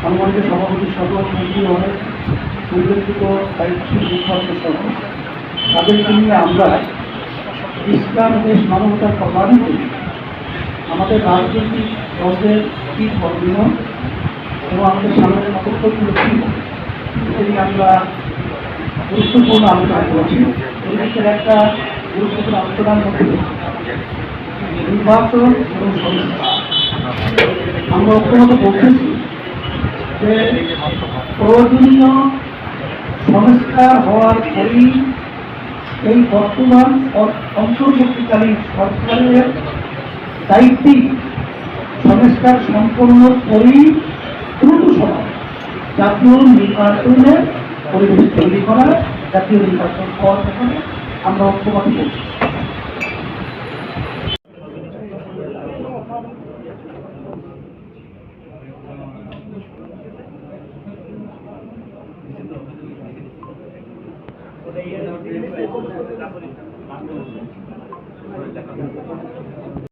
সম্মানিত সভাপতি মন্ত্রী অনেক উল্লেখিত দায়িত্বশীল মুখপাত্র সহ তাদেরকে নিয়ে আমরা ইসলাম দেশ মানবতার কল্যাণে করি আমাদের রাজনৈতিক দলের কী করণীয় এবং আমাদের সামনের পদক্ষেপগুলো কী এটি আমরা গুরুত্বপূর্ণ আলোচনা করেছি। ভিতরে একটা গুরুত্বপূর্ণ আলোচনার মধ্যে নির্বাচন এবং সংস্কার। আমরা ঐক্যমত বলতেছি যে প্রয়োজনীয় সংস্কার হওয়ার পরই এই বর্তমান অন্তর্বর্তীকালীন সরকারের দায়িত্বে সংস্কার সম্পন্ন করেই দ্রুত সময় জাতীয় নির্বাচনের পরিবেশ তৈরি করা জাতীয় নির্বাচন হওয়ার ব্যাপারে আমরা ঐক্যমত বলছি por ahí en la última vez.